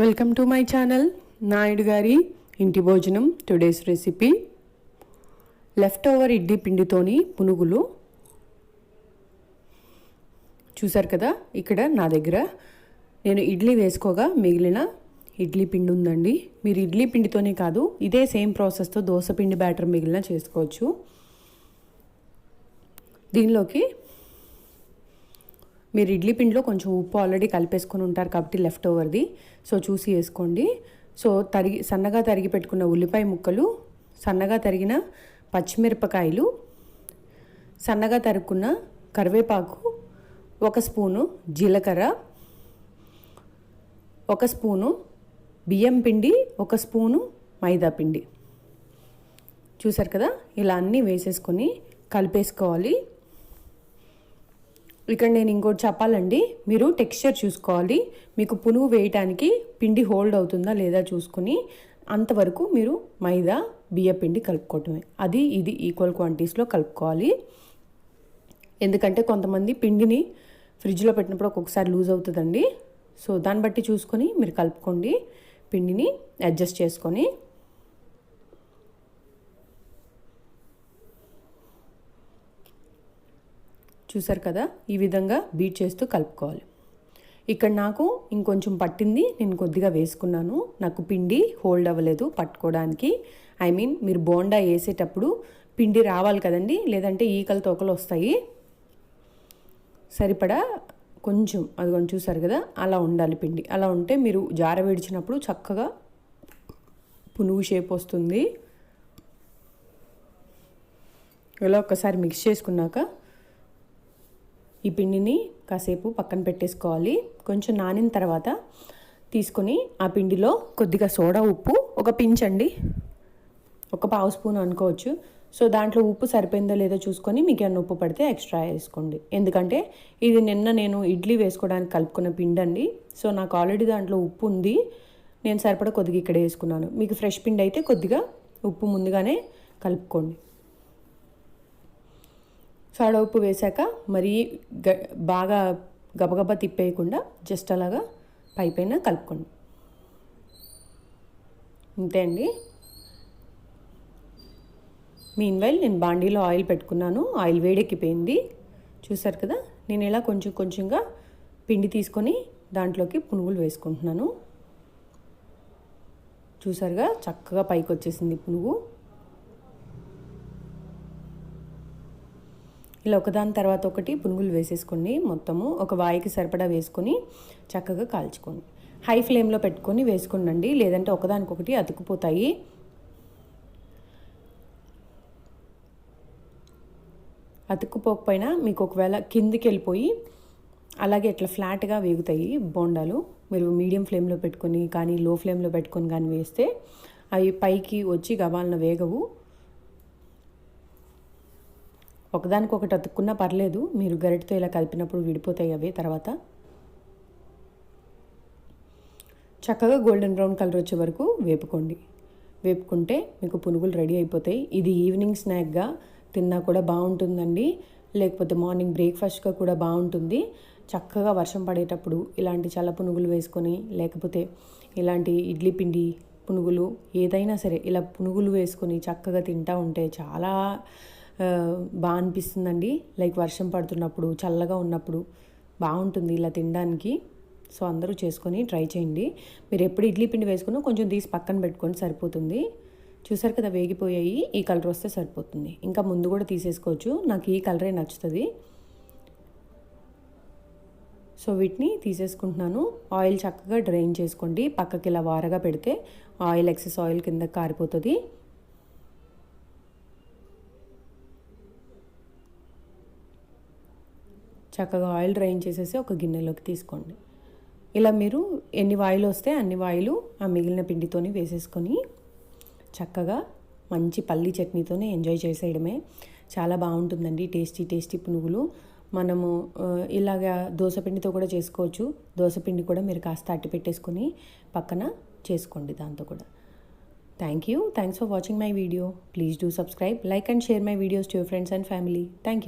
Welcome to my channel. Naidu గారి ఇంటి భోజనం today's recipe. Left over idli పిండితోని పునుగులు. చూసారు కదా ఇక్కడ నా దగ్గర నేను ఇడ్లీ వేసుకోగా మిగిలిన ఇడ్లీ పిండి ఉందండి. మీరు ఇడ్లీ పిండితోనే కాదు ఇదే సేమ్ ప్రాసెస్తో దోశ పిండి బ్యాటర్ మిగిలిన చేసుకోవచ్చు. దీనిలోకి మీరు ఇడ్లీ పిండిలో కొంచెం ఉప్పు ఆల్రెడీ కలిపేసుకొని ఉంటారు కాబట్టి లెఫ్ట్ ఓవర్ది సో చూసి వేసుకోండి. సో తరిగి సన్నగా తరిగి పెట్టుకున్న ఉల్లిపాయ ముక్కలు సన్నగా తరిగిన పచ్చిమిరపకాయలు సన్నగా తరుక్కున్న కరివేపాకు ఒక స్పూను జీలకర్ర ఒక స్పూను బియ్యం పిండి ఒక స్పూను మైదా పిండి. చూసారు కదా? ఇలా అన్నీ వేసేసుకొని కలిపేసుకోవాలి. ఇక్కడ నేను ఇంకోటి చెప్పాలండి. మీరు టెక్స్చర్ చూసుకోవాలి. మీకు పునుగు వేయటానికి పిండి హోల్డ్ అవుతుందా లేదా చూసుకుని అంతవరకు మీరు మైదా బియ్య పిండి కలుపుకోవటమే. అది ఇది ఈక్వల్ క్వాంటిటీస్లో కలుపుకోవాలి. ఎందుకంటే కొంతమంది పిండిని ఫ్రిడ్జ్లో పెట్టినప్పుడు ఒక్కొక్కసారి లూజ్ అవుతుందండి. సో దాన్ని బట్టి చూసుకొని మీరు కలుపుకోండి. పిండిని అడ్జస్ట్ చేసుకొని చూసారు కదా? ఈ విధంగా బీట్ చేస్తూ కలుపుకోవాలి. ఇక్కడ నాకు ఇంకొంచెం పట్టింది. నేను కొద్దిగా వేసుకున్నాను. నాకు పిండి హోల్డ్ అవ్వలేదు పట్టుకోవడానికి. ఐ మీన్ మీరు బోండా వేసేటప్పుడు పిండి రావాలి కదండి? లేదంటే ఈకలు తోకలు వస్తాయి. సరిపడా కొంచెం అది కొంచెం చూసారు కదా? అలా ఉండాలి పిండి. అలా ఉంటే మీరు జార వేడిచినప్పుడు చక్కగా పునుగు షేప్ వస్తుంది. ఇలా ఒక్కసారి మిక్స్ చేసుకున్నాక ఈ పిండిని కాసేపు పక్కన పెట్టేసుకోవాలి. కొంచెం నానిన తర్వాత తీసుకొని ఆ పిండిలో కొద్దిగా సోడా ఉప్పు ఒక పించండి ఒక పావు స్పూన్ అనుకోవచ్చు. సో దాంట్లో ఉప్పు సరిపోయిందో లేదో చూసుకొని మీకు ఏమైనా ఉప్పు పడితే ఎక్స్ట్రా వేసుకోండి. ఎందుకంటే ఇది నిన్న నేను ఇడ్లీ వేసుకోవడానికి కలుపుకున్న పిండి అండి. సో నాకు ఆల్రెడీ దాంట్లో ఉప్పు ఉంది. నేను సరిపడా కొద్దిగా ఇక్కడ వేసుకున్నాను. మీకు ఫ్రెష్ పిండి అయితే కొద్దిగా ఉప్పు ముందుగానే కలుపుకోండి. సోడా ఉప్పు వేశాక మరీ గ బాగా గబగబా తిప్పేయకుండా జస్ట్ అలాగా పై పైన కలుపుకోండి. అంతే అండి. మీన్వైల్ నేను బాండీలో ఆయిల్ పెట్టుకున్నాను. ఆయిల్ వేడెక్కిపోయింది. చూసారు కదా నేను ఇలా కొంచెం కొంచెంగా పిండి తీసుకొని దాంట్లోకి పునుగులు వేసుకుంటున్నాను. చూసారుగా చక్కగా పైకి వచ్చేసింది పునుగు. ఇలా ఒకదాని తర్వాత ఒకటి పునుగులు వేసేసుకోండి మొత్తము ఒక వాయికి సరిపడా వేసుకొని చక్కగా కాల్చుకోండి. హై ఫ్లేమ్లో పెట్టుకొని వేసుకుండండి లేదంటే ఒకదానికొకటి అతుకుపోతాయి అతుక్కుపోకపోయినా మీకు ఒకవేళ కిందికి వెళ్ళిపోయి అలాగే ఇట్లా ఫ్లాట్గా వేగుతాయి బోండాలు. మీరు మీడియం ఫ్లేమ్లో పెట్టుకొని కానీ లో ఫ్లేమ్లో పెట్టుకొని కానీ వేస్తే అవి పైకి వచ్చి గబాలన వేగవు. ఒకదానికొకటి అతుక్కున్నా పర్లేదు మీరు గరిటతో ఇలా కలిపినప్పుడు విడిపోతాయి అవి తర్వాత. చక్కగా గోల్డెన్ బ్రౌన్ కలర్ వచ్చే వరకు వేపుకోండి. వేపుకుంటే మీకు పునుగులు రెడీ అయిపోతాయి. ఇది ఈవినింగ్ స్నాక్గా తిన్నా కూడా బాగుంటుందండి. లేకపోతే మార్నింగ్ బ్రేక్ఫాస్ట్గా కూడా బాగుంటుంది. చక్కగా వర్షం పడేటప్పుడు ఇలాంటి చల్ల పునుగులు వేసుకొని లేకపోతే ఇలాంటి ఇడ్లీ పిండి పునుగులు ఏదైనా సరే ఇలా పునుగులు వేసుకొని చక్కగా తింటూ ఉంటే చాలా బాగా అనిపిస్తుందండి. లైక్ వర్షం పడుతున్నప్పుడు చల్లగా ఉన్నప్పుడు బాగుంటుంది ఇలా తినడానికి. సో అందరూ చేసుకొని ట్రై చేయండి. మీరు ఎప్పుడు ఇడ్లీ పిండి వేసుకున్నా కొంచెం తీసి పక్కన పెట్టుకొని సరిపోతుంది. చూసారు కదా వేగిపోయాయి. ఈ కలర్ వస్తే సరిపోతుంది. ఇంకా ముందు కూడా తీసేసుకోవచ్చు. నాకు ఈ కలరే నచ్చుతుంది. సో వీటిని తీసేసుకుంటున్నాను. ఆయిల్ చక్కగా డ్రైన్ చేసుకోండి. పక్కకి ఇలా వారగా పెడితే ఆయిల్ ఎక్సెస్ ఆయిల్ కింద కారిపోతుంది. చక్కగా ఆయిల్ డ్రైన్ చేసేసి ఒక గిన్నెలోకి తీసుకోండి. ఇలా మీరు ఎన్ని వాయిలు వస్తే అన్ని వాయిలు ఆ మిగిలిన పిండితోని వేసేసుకొని చక్కగా మంచి పల్లి చట్నీతోనే ఎంజాయ్ చేసేయడమే. చాలా బాగుంటుందండి టేస్టీ టేస్టీ పునుగులు. మనము ఇలాగా దోశపిండితో కూడా చేసుకోవచ్చు. దోశపిండి కూడా మీరు కాస్త అట్టి పెట్టేసుకొని పక్కన చేసుకోండి దాంతో కూడా. Thank you thanks for watching my video please do subscribe like and share my videos to your friends and family thank you